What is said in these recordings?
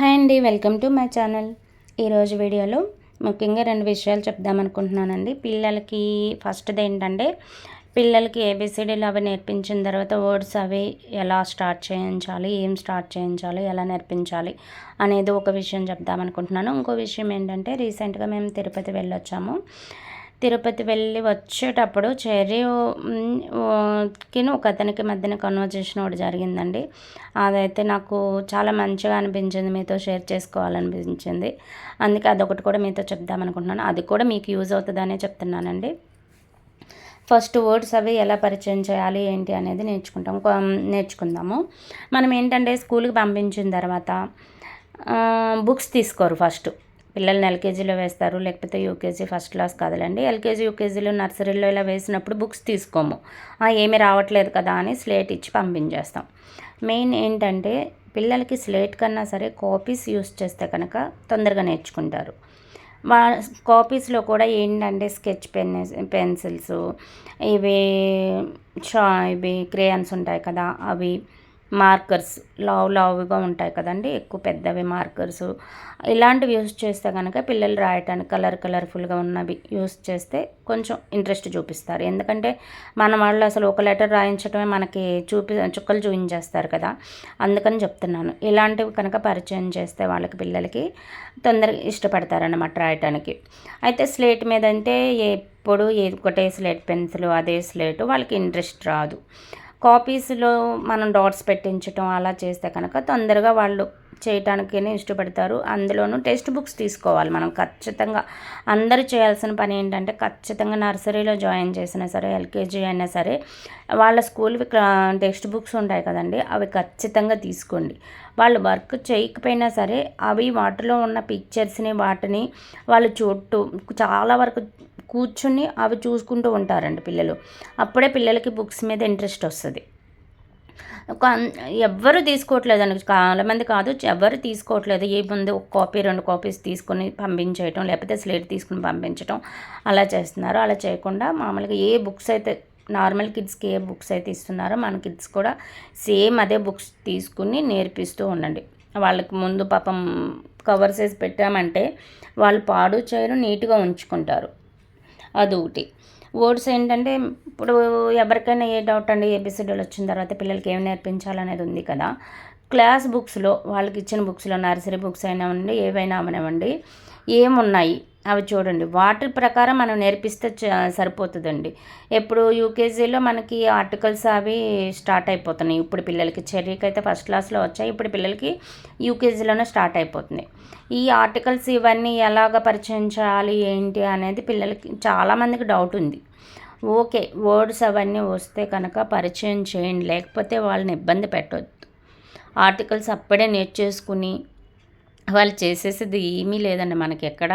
Hi అండి welcome to my channel. ఈరోజు వీడియోలో ముఖ్యంగా రెండు విషయాలు చెప్దామనుకుంటున్నానండి పిల్లలకి ఫస్ట్ది ఏంటంటే పిల్లలకి ఏబిసిడీలు అవి నేర్పించిన తర్వాత వర్డ్స్ అవి ఎలా స్టార్ట్ చేయించాలి ఏం స్టార్ట్ చేయించాలి ఎలా నేర్పించాలి అనేది ఒక విషయం చెప్దామనుకుంటున్నాను ఇంకో విషయం ఏంటంటే రీసెంట్గా మేము తిరుపతి వెళ్ళొచ్చాము. తిరుపతి వెళ్ళి వచ్చేటప్పుడు చెర్రీకి ఒక అతనికి మధ్యన కన్వర్జేషన్ ఒకటి జరిగిందండి. అదైతే నాకు చాలా మంచిగా అనిపించింది మీతో షేర్ చేసుకోవాలనిపించింది. అందుకే అదొకటి కూడా మీతో చెప్దామనుకుంటున్నాను అది కూడా మీకు యూజ్ అవుతుందనే చెప్తున్నానండి. ఫస్ట్ వర్డ్స్ అవి ఎలా పరిచయం చేయాలి ఏంటి అనేది నేర్చుకుంటాం. నేర్చుకుందాము. మనం ఏంటంటే స్కూల్కి పంపించిన తర్వాత బుక్స్ తీసుకోరు ఫస్ట్ పిల్లల్ని ఎల్కేజీలో వేస్తారు లేకపోతే యూకేజీ ఫస్ట్ క్లాస్ కాదులండి. ఎల్కేజీ యూకేజీలో నర్సరీలో ఇలా వేసినప్పుడు బుక్స్ తీసుకోము. ఏమీ రావట్లేదు కదా అని స్లేట్ ఇచ్చి పంపించేస్తాం. మెయిన్ ఏంటంటే పిల్లలకి స్లేట్ కన్నా సరే కాపీస్ యూస్ చేస్తే కనుక తొందరగా నేర్చుకుంటారు. వా కాపీస్లో కూడా ఏంటంటే స్కెచ్ పెన్ పెన్సిల్స్ ఇవి షా ఇవి క్రేయన్స్ ఉంటాయి కదా అవి మార్కర్స్ లావు లావుగా ఉంటాయి కదండి. ఎక్కువ పెద్దవి మార్కర్స్. ఇలాంటివి యూస్ చేస్తే కనుక పిల్లలు రాయటానికి కలర్ కలర్ఫుల్గా ఉన్నవి యూస్ చేస్తే కొంచెం ఇంట్రెస్ట్ చూపిస్తారు. ఎందుకంటే మన వాళ్ళు అసలు ఒక లెటర్ రాయించడమే మనకి చూపి చుక్కలు చూపించేస్తారు కదా. అందుకని చెప్తున్నాను. ఇలాంటివి కనుక పరిచయం చేస్తే వాళ్ళకి పిల్లలకి తొందరగా ఇష్టపడతారన్నమాట రాయటానికి. అయితే స్లేట్ మీద అంటే ఎప్పుడు ఒకటే స్లేట్ పెన్సిల్ అదే స్లేటు వాళ్ళకి ఇంట్రెస్ట్ రాదు. కాపీస్లో మనం డాట్స్ పెట్టించటం అలా చేస్తే కనుక తొందరగా వాళ్ళు చేయటానికైనా ఇష్టపడతారు. అందులోనూ టెక్స్ట్ బుక్స్ తీసుకోవాలి మనం. ఖచ్చితంగా అందరూ చేయాల్సిన పని ఏంటంటే ఖచ్చితంగా నర్సరీలో జాయిన్ చేసినా సరే ఎల్కేజీ అయినా సరే వాళ్ళ స్కూల్వి టెక్స్ట్ బుక్స్ ఉంటాయి కదండి అవి ఖచ్చితంగా తీసుకోండి. వాళ్ళు వర్క్ చేయకపోయినా సరే అవి వాటిలో ఉన్న పిక్చర్స్ని వాటిని వాళ్ళు చుట్టూ చాలా వరకు కూర్చుని అవి చూసుకుంటూ ఉంటారండి పిల్లలు. అప్పుడే పిల్లలకి బుక్స్ మీద ఇంట్రెస్ట్ వస్తుంది. ఒక ఎవ్వరు తీసుకోవట్లేదు అని చాలామంది కాదు ఎవ్వరు తీసుకోవట్లేదు. ఏ ముందు ఒక కాపీ రెండు కాపీస్ తీసుకొని పంపించేయటం లేకపోతే స్లేట్ తీసుకుని పంపించడం అలా చేస్తున్నారు. అలా చేయకుండా మామూలుగా ఏ బుక్స్ అయితే నార్మల్ కిడ్స్కి ఏ బుక్స్ అయితే ఇస్తున్నారో మన కిడ్స్ కూడా సేమ్ అదే బుక్స్ తీసుకుని నేర్పిస్తూ ఉండండి. వాళ్ళకి ముందు పాపం కవర్స్ వేసి పెట్టామంటే వాళ్ళు పాడు చేయరు నీట్గా ఉంచుకుంటారు. అదొకటి. వర్డ్స్ ఏంటంటే ఇప్పుడు ఎవరికైనా ఏ డౌట్ అండి ఏబిసిడీలు వచ్చిన తర్వాత పిల్లలకి ఏమి నేర్పించాలనేది ఉంది కదా. క్లాస్ బుక్స్లో వాళ్ళకి ఇచ్చిన బుక్స్లో నర్సరీ బుక్స్ అయినా ఉండి ఏవైనా అవనివ్వండి ఏమున్నాయి? అవి చూడండి. వాటి ప్రకారం మనం నేర్పిస్తే సరిపోతుందండి. ఎప్పుడు యూకేజీలో మనకి ఆర్టికల్స్ అవి స్టార్ట్ అయిపోతున్నాయి. ఇప్పుడు పిల్లలకి చెర్రీకి అయితే ఫస్ట్ క్లాస్లో వచ్చాయి. ఇప్పుడు పిల్లలకి యూకేజీలోనే స్టార్ట్ అయిపోతుంది. ఈ ఆర్టికల్స్ ఇవన్నీ ఎలాగ పరిచయం చేయాలి? ఏంటి? అనేది పిల్లలకి చాలామందికి డౌట్ ఉంది. ఓకే వర్డ్స్ అవన్నీ వస్తే కనుక పరిచయం చేయండి. లేకపోతే వాళ్ళని ఇబ్బంది పెట్టవద్దు ఆర్టికల్స్ అప్పుడే నేర్చేసుకుని వాళ్ళు చేసేసేది ఏమీ లేదండి. మనకి ఎక్కడ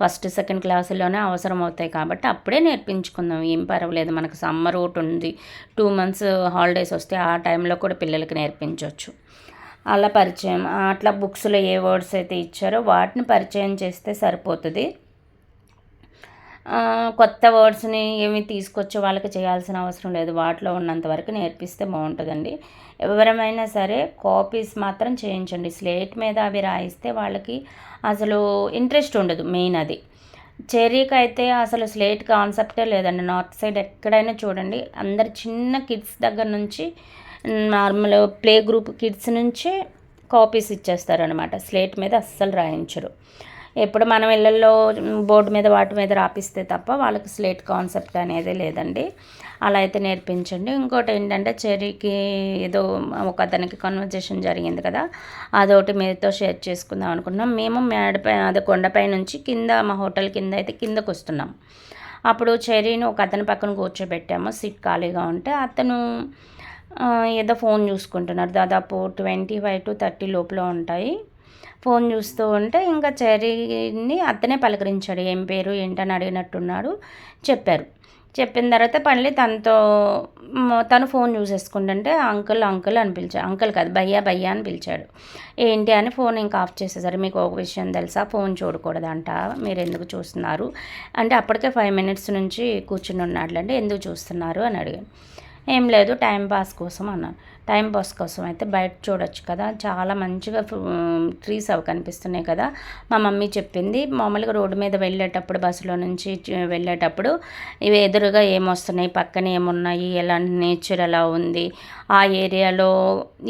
ఫస్ట్ సెకండ్ క్లాసులోనే అవసరం అవుతాయి కాబట్టి అప్పుడే నేర్పించుకుందాం. ఏం పర్వాలేదు. మనకు సమ్మర్ ఒకటి ఉంది. టూ మంత్స్ హాలిడేస్ వస్తే ఆ టైంలో కూడా పిల్లలకి నేర్పించవచ్చు అలా పరిచయం. అట్లా బుక్స్లో ఏ వర్డ్స్ అయితే ఇచ్చారో వాటిని పరిచయం చేస్తే సరిపోతుంది. కొత్త వర్డ్స్ని ఏమి తీసుకొచ్చి వాళ్ళకి చేయాల్సిన అవసరం లేదు. వాటిలో ఉన్నంత వరకు నేర్పిస్తే బాగుంటుందండి. ఎవరమైనా సరే కాపీస్ మాత్రం చేయించండి. స్లేట్ మీద అవి రాయిస్తే వాళ్ళకి అసలు ఇంట్రెస్ట్ ఉండదు మెయిన్ అది. చెర్రీకి అయితే అసలు స్లేట్ కాన్సెప్టే లేదండి. నార్త్ సైడ్ ఎక్కడైనా చూడండి. అందరు చిన్న కిడ్స్ దగ్గర నుంచి నార్మల్ ప్లే గ్రూప్ కిడ్స్ నుంచి కాపీస్ ఇచ్చేస్తారనమాట స్లేట్ మీద అస్సలు రాయించరు. ఎప్పుడు మనం ఇళ్ళల్లో బోర్డు మీద వాటి మీద రాపిస్తే తప్ప వాళ్ళకి స్లేట్ కాన్సెప్ట్ అనేది లేదండి. అలా అయితే నేర్పించండి. ఇంకోటి ఏంటంటే చెరీకి ఏదో ఒక అతనికి కన్వర్జేషన్ జరిగింది కదా అదొకటి మీతో షేర్ చేసుకుందాం అనుకున్నాం. మేము మేడపై అదే కొండపై నుంచి కింద మా హోటల్ కింద అయితే కిందకు వస్తున్నాం. అప్పుడు చెరీని ఒక అతని పక్కన కూర్చోబెట్టాము. సీట్ ఖాళీగా ఉంటే అతను ఏదో ఫోన్ చూసుకుంటున్నారు దాదాపు ట్వంటీ ఫైవ్ టు థర్టీ లోపల ఉంటాయి. ఫోన్ చూస్తూ ఉంటే ఇంకా చెర్రీని అతనే పలకరించాడు. ఏం పేరు ఏంటని అడిగినట్టున్నాడు. చెప్పారు. చెప్పిన తర్వాత మళ్ళీ తనతో తను ఫోన్ చూసేసుకుంటుంటే అంకుల్ అంకుల్ అని పిలిచాడు. అంకుల్ కాదు భయ్యా భయ్యా అని పిలిచాడు. ఏంటి అని ఫోన్ ఇంకా ఆఫ్ చేసేసారు. మీకు ఒక విషయం తెలుసా? ఫోన్ చూడకూడదంట. మీరు ఎందుకు చూస్తున్నారు? అంటే అప్పటికే ఫైవ్ మినిట్స్ నుంచి కూర్చుని ఉన్నాడులంటే ఎందుకు చూస్తున్నారు అని అడిగాను ఏం లేదు టైం పాస్ కోసం అన్నాను టైం పాస్ కోసం అయితే బయట చూడొచ్చు కదా. చాలా మంచిగా ట్రీస్ అవి కనిపిస్తున్నాయి కదా. మా మమ్మీ చెప్పింది మామూలుగా రోడ్డు మీద వెళ్ళేటప్పుడు బస్సులో నుంచి వెళ్ళేటప్పుడు ఇవి ఎదురుగా ఏమొస్తున్నాయి పక్కన ఏమున్నాయి ఎలాంటి నేచర్ ఎలా ఉంది ఆ ఏరియాలో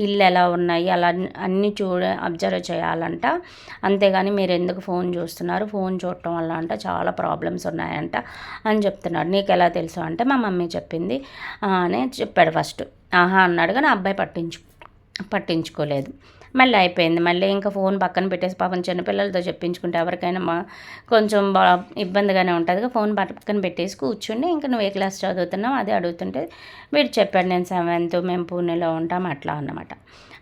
ఇల్లు ఎలా ఉన్నాయి అలా అన్నీ చూడ అబ్జర్వ్ చేయాలంట. అంతేగాని మీరు ఎందుకు ఫోన్ చూస్తున్నారు? ఫోన్ చూడటం వల్ల అంట చాలా ప్రాబ్లమ్స్ ఉన్నాయంట అని చెప్తున్నాడు నీకు ఎలా తెలుసు అంటే మా మమ్మీ చెప్పింది. అని చెప్పాడు ఫస్ట్ ఆహా అన్నాడు కానీ అబ్బాయి పట్టించు పట్టించుకోలేదు. మళ్ళీ అయిపోయింది. మళ్ళీ ఇంకా ఫోన్ పక్కన పెట్టేసి పాపం చిన్నపిల్లలతో చెప్పించుకుంటే ఎవరికైనా మా కొంచెం ఇబ్బందిగానే ఉంటుంది ఫోన్ పక్కన పెట్టేసి కూర్చుని ఇంకా నువ్వు ఏ క్లాస్ చదువుతున్నావు? అదే అడుగుతుంటే వీడు చెప్పాడు నేను సెవెంత్ మేము పూణేలో ఉంటాం అట్లా అన్నమాట.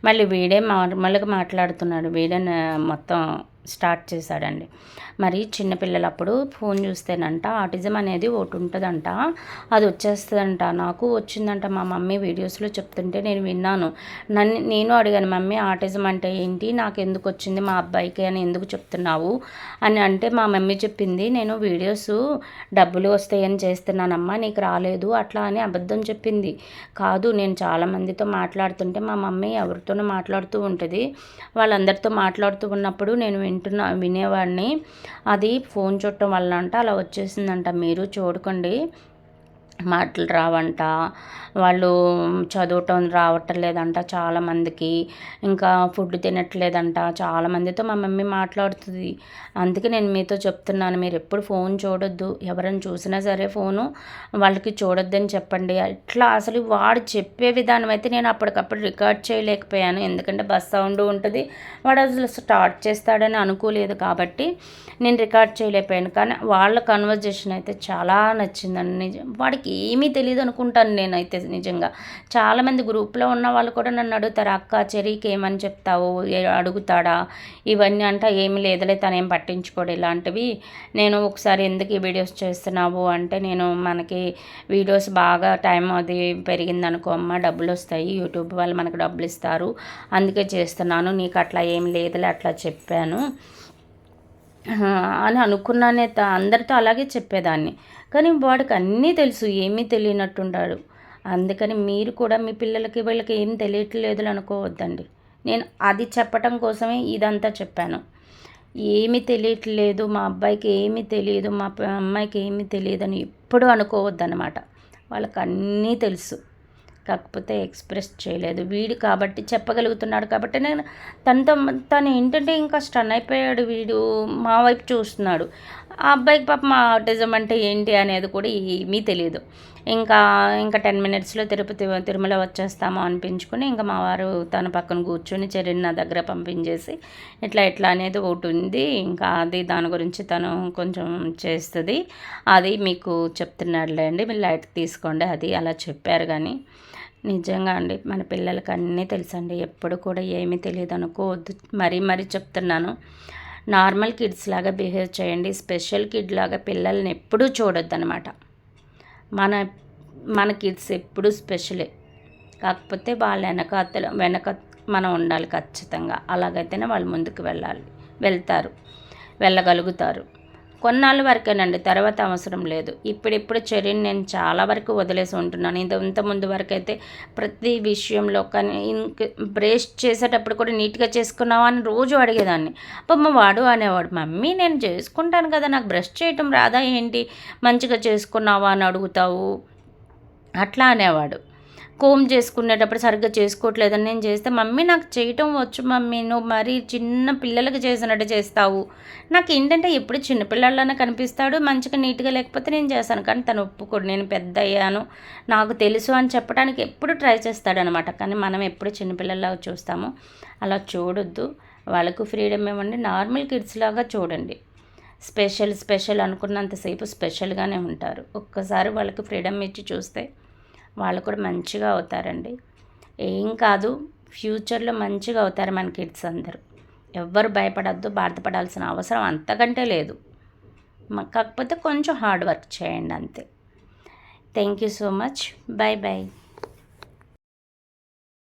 మళ్ళీ వీడే నార్మల్గా మాట్లాడుతున్నాడు. వీడే మొత్తం స్టార్ట్ చేశాడండి. మరి చిన్నపిల్లలప్పుడు ఫోన్ చూస్తేనంట ఆటిజం అనేది ఒకటి ఉంటుందంట అది వచ్చేస్తుందంట నాకు వచ్చిందంట మా మమ్మీ వీడియోస్లో చెప్తుంటే నేను విన్నాను. నన్ను నేను అడిగాను మమ్మీ ఆటిజం అంటే ఏంటి? నాకు ఎందుకు వచ్చింది? మా అబ్బాయికి అని ఎందుకు చెప్తున్నావు? అని అంటే మా మమ్మీ చెప్పింది నేను వీడియోస్ డబ్బులు వస్తాయని చేస్తున్నానమ్మా నీకు రాలేదు అట్లా అని అబద్ధం చెప్పింది. కాదు నేను చాలామందితో మాట్లాడుతుంటే మా మమ్మీ ఎవరితోనూ మాట్లాడుతూ ఉంటుంది. వాళ్ళందరితో మాట్లాడుతూ ఉన్నప్పుడు నేను వింటున్నా వినేవాడిని. అది ఫోన్ చుట్టం వల్ల అంట అలా వచ్చేసిందంట. మీరు చూడకండి. మాటలు రావంట. వాళ్ళు చదవటం రావటం లేదంట చాలామందికి. ఇంకా ఫుడ్ తినట్లేదంట. చాలామందితో మా మమ్మీ మాట్లాడుతుంది. అందుకే నేను మీతో చెప్తున్నాను. మీరు ఎప్పుడు ఫోన్ చూడొద్దు. ఎవరైనా చూసినా సరే ఫోను వాళ్ళకి చూడొద్దని చెప్పండి. ఇట్లా అసలు వాడు చెప్పే విధానం అయితే నేను అప్పటికప్పుడు రికార్డ్ చేయలేకపోయాను. ఎందుకంటే బస్ సౌండ్ ఉంటుంది. వాడు అసలు స్టార్ట్ చేస్తాడని అనుకోలేదు కాబట్టి నేను రికార్డ్ చేయలేకపోయాను. కానీ వాళ్ళ కన్వర్జేషన్ అయితే చాలా నచ్చిందండి. నిజం వాళ్ళకి ఏమీ తెలియదు అనుకుంటాను నేనైతే నిజంగా. చాలామంది గ్రూప్లో ఉన్న వాళ్ళు కూడా నన్ను అడుగుతారు అక్క చెరీకి ఏమని చెప్తావు? అడుగుతాడా? ఇవన్నీ అంట ఏమి లేదులే తను ఏం పట్టించుకోడు ఇలాంటివి. నేను ఒకసారి ఎందుకు ఈ వీడియోస్ చేస్తున్నావు? అంటే నేను మనకి వీడియోస్ బాగా టైం అది పెరిగిందనుకో అమ్మ డబ్బులు వస్తాయి యూట్యూబ్ వాళ్ళు మనకు డబ్బులు ఇస్తారు అందుకే చేస్తున్నాను నీకు అట్లా ఏం లేదులే అట్లా చెప్పాను. అని అనుకున్నానే అందరితో అలాగే చెప్పేదాన్ని. కానీ వాడికి అన్నీ తెలుసు ఏమీ తెలియనట్టుంటాడు. అందుకని మీరు కూడా మీ పిల్లలకి వీళ్ళకి ఏం తెలియట్లేదు అనుకోవద్దండి. నేను అది చెప్పటం కోసమే ఇదంతా చెప్పాను. ఏమీ తెలియట్లేదు మా అబ్బాయికి ఏమీ తెలియదు మా అమ్మాయికి ఏమీ తెలియదు అని ఎప్పుడూ అనుకోవద్దనమాట వాళ్ళకి అన్నీ తెలుసు. కాకపోతే ఎక్స్ప్రెస్ చేయలేదు. వీడు కాబట్టి చెప్పగలుగుతున్నాడు కాబట్టి నేను తనతో తను ఏంటంటే ఇంకా స్టన్ అయిపోయాడు వీడు మా వైపు చూస్తున్నాడు. ఆ అబ్బాయికి పాప మా ఆటిజం అంటే ఏంటి అనేది కూడా ఏమీ తెలియదు ఇంకా ఇంకా టెన్ మినిట్స్లో తిరుపతి తిరుమల వచ్చేస్తాము అనిపించుకుని ఇంకా మా వారు తన పక్కన కూర్చొని చెరిని నా దగ్గర పంపించేసి ఇట్లా ఇట్లా అనేది ఒకటి ఉంది. ఇంకా అది దాని గురించి తను కొంచెం చేస్తుంది. అది మీకు చెప్తున్నాడులే అండి మీరు లైట్ తీసుకోండి అది అలా చెప్పారు కానీ. నిజంగా అండి మన పిల్లలకి అన్నీ తెలుసండి ఎప్పుడు కూడా ఏమీ తెలియదు అనుకోవద్దు మరీ మరీ చెప్తున్నాను. నార్మల్ కిడ్స్ లాగా బిహేవ్ చేయండి. స్పెషల్ కిడ్ లాగా పిల్లల్ని ఎప్పుడూ చూడొద్దు అనమాట మన మన కిడ్స్ ఎప్పుడూ స్పెషలే. కాకపోతే వాళ్ళ వెనక వెనక మనం ఉండాలి ఖచ్చితంగా. అలాగైతేనే వాళ్ళు ముందుకు వెళ్ళాలి వెళ్తారు వెళ్ళగలుగుతారు. కొన్నాళ్ళ వరకేనండి తర్వాత అవసరం లేదు. ఇప్పుడిప్పుడు చర్యని నేను చాలా వరకు వదిలేసి ఉంటున్నాను. ఇంత ఇంతకుముందు వరకు అయితే ప్రతి విషయంలో కానీ బ్రేష్ చేసేటప్పుడు కూడా నీట్గా చేసుకున్నావా అని రోజు అడిగేదాన్ని. అప్పమ్మ వాడు అనేవాడు మమ్మీ నేను చేసుకుంటాను కదా నాకు బ్రష్ చేయటం రాదా ఏంటి? మంచిగా చేసుకున్నావా అని అడుగుతావు? అట్లా అనేవాడు. కోమ్ చేసుకునేటప్పుడు సరిగ్గా చేసుకోవట్లేదని నేను చేస్తే మమ్మీ నాకు చేయటం వచ్చు మమ్మీ నువ్వు మరీ చిన్న పిల్లలకి చేసినట్టు చేస్తావు. నాకు ఏంటంటే ఎప్పుడు చిన్నపిల్లల్లోనే కనిపిస్తాడు మంచిగా నీట్గా లేకపోతే నేను చేస్తాను. కానీ తను ఒప్పుకోడు. నేను పెద్ద అయ్యాను. నాకు తెలుసు అని చెప్పడానికి ఎప్పుడు ట్రై చేస్తాడనమాట. కానీ మనం ఎప్పుడు చిన్నపిల్లల్లాగా చూస్తాము అలా చూడొద్దు. వాళ్ళకు ఫ్రీడమ్ ఇవ్వండి. నార్మల్ కిడ్స్ లాగా చూడండి. స్పెషల్ స్పెషల్ అనుకున్నంతసేపు స్పెషల్గానే ఉంటారు. ఒక్కసారి వాళ్ళకి ఫ్రీడమ్ ఇచ్చి చూస్తే వాళ్ళు కూడా మంచిగా అవుతారండి. ఏం కాదు ఫ్యూచర్లో మంచిగా అవుతారు మన కిడ్స్ అందరూ. ఎవ్వరు భయపడద్దు బాధపడాల్సిన అవసరం అంతకంటే లేదు. కాకపోతే కొంచెం హార్డ్ వర్క్ చేయండి అంతే. Thank you so much. Bye bye